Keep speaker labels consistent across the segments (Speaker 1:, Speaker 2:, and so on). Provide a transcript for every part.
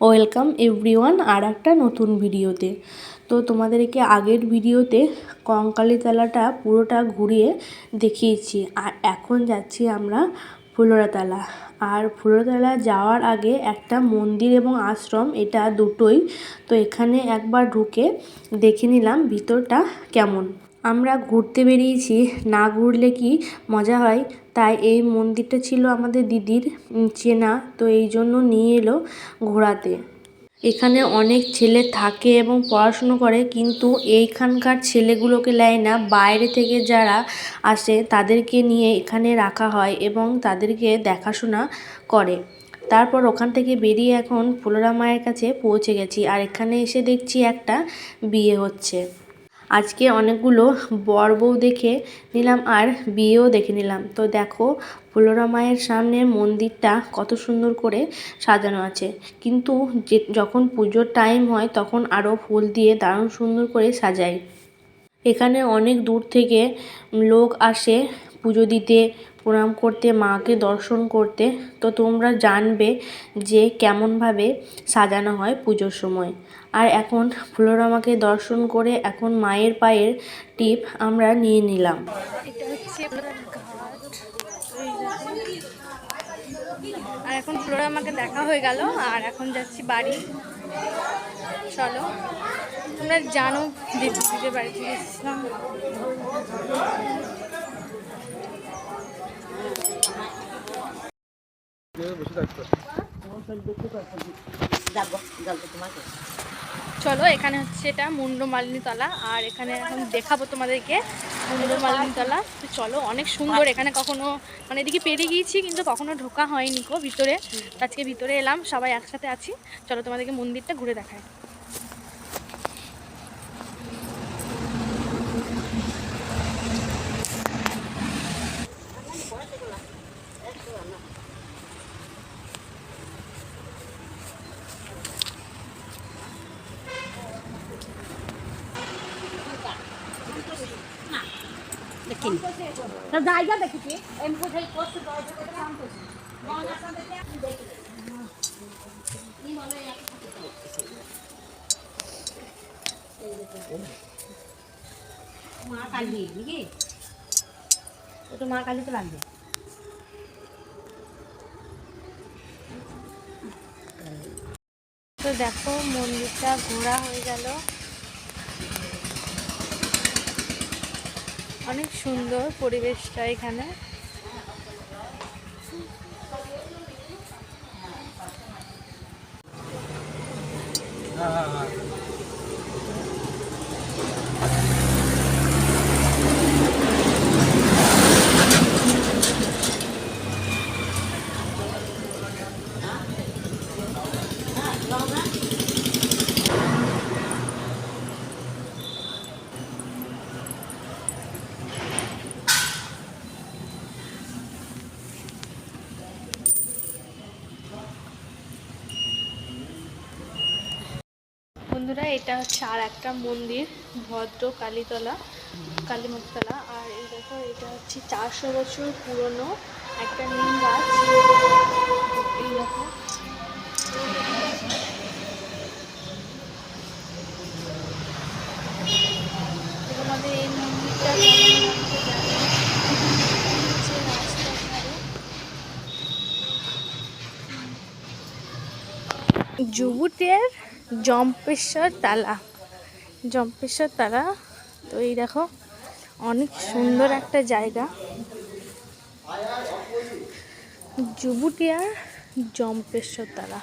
Speaker 1: Welcome everyone আর একটা নতুন ভিডিওতে। তো তোমাদেরকে আগের ভিডিওতে কঙ্কালী তলাটা পুরোটা ঘুরিয়ে দেখিয়েছি। আর এখন যাচ্ছি আমরা ফুলোরাতলা। আর ফুলোরাতলা যাওয়ার আগে একটা মন্দির এবং আশ্রম, এটা দুটোই। তো এখানে একবার ঢুকে দেখে নিলাম ভিতরটা কেমন। আমরা ঘুরতে বেরিয়েছি, না ঘুরলে কি মজা হয়? তাই এই মন্দিরটা ছিল আমাদের দিদির চেনা, তো এই জন্য নিয়ে এলো ঘোরাতে। এখানে অনেক ছেলে থাকে এবং পড়াশুনো করে, কিন্তু এইখানকার ছেলেগুলোকে নেয় না। বাইরে থেকে যারা আসে, তাদেরকে নিয়ে এখানে রাখা হয় এবং তাদেরকে দেখাশোনা করে। তারপর ওখান থেকে বেরিয়ে এখন ফুলোরা মায়ের কাছে পৌঁছে গেছি। আর এখানে এসে দেখছি একটা বিয়ে হচ্ছে। আজকে অনেকগুলো বর বউ দেখে নিলাম আর বিয়েও দেখে নিলাম। তো দেখো, ফুলোরা মায়ের সামনে মন্দিরটা কত সুন্দর করে সাজানো আছে। কিন্তু যে, যখন পুজোর টাইম হয়, তখন আরও ফুল দিয়ে দারুণ সুন্দর করে সাজায় এখানে অনেক দূর থেকে লোক আসে পুজো দিতে, প্রণাম করতে, মাকে দর্শন করতে। তো তোমরা জানবে যে কেমনভাবে সাজানো হয় পুজোর সময়। আর এখন ফুলোরামাকে দর্শন করে এখন মায়ের পায়ের টিপ আমরা নিয়ে নিলাম।
Speaker 2: এটা হচ্ছে ঘাট। এই দেখো। আর এখন ফ্লোরা আমাকে দেখা হয়ে গেল আর এখন যাচ্ছি বাড়ি। চলো তোমরা জানো যে দিদিদের বাড়িতে গেছিলাম চলো, এখানে হচ্ছে এটা মুন্ডমালিনীতলা আর এখানে এখন দেখাবো তোমাদেরকে মুন্ডমালিনীতলা তো চলো, অনেক সুন্দর, এখানে কখনো মানে এদিকে পেরিয়ে গিয়েছি, কিন্তু কখনো ঢোকা হয়নি কো ভিতরে। আজকে ভিতরে এলাম, সবাই একসাথে আছি। চলো তোমাদেরকে মন্দিরটা ঘুরে দেখায়
Speaker 3: জায়গা দেখিছি। এমনি সেই কষ্ট কাম করছি মা কালী ও তো মা কালী তো লাগবে
Speaker 2: তো দেখো, মন্দিরটা ঘোরা হয়ে গেল। অনেক সুন্দর পরিবেশটা এখানে। বন্ধুরা, এটা হচ্ছে আর একটা মন্দির, ভদ্র কালীতলা কালীমতলা আর এই দেখো, এটা হচ্ছে চারশো বছর পুরনো একটা নিম গাছ। এই এই কেমন জম্পেশ্বর তালা। জম্পেশ্বর তালা। তো এই দেখো অনেক সুন্দর একটা জায়গা। জুবুটিয়ার জম্পেশ্বর তালা।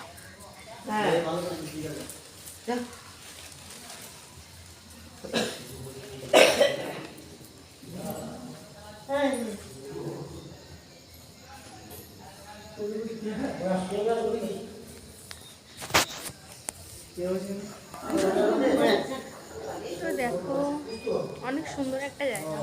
Speaker 2: তো দেখো অনেক সুন্দর একটা জায়গা।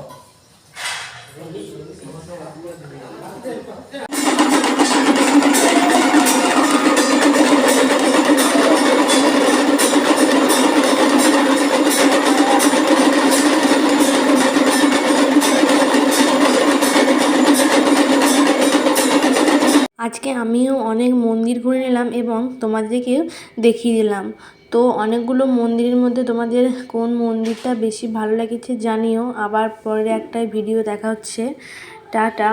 Speaker 1: আজকে আমিও অনেক মন্দির ঘুরে নিলাম এবং তোমাদেরকে দেখিয়ে দিলাম। তো অনেকগুলো মন্দিরের মধ্যে তোমাদের কোন মন্দিরটা বেশি ভালো লেগেছে জানিও। আবার পরে একটা ভিডিও দেখা হচ্ছে। টাটা।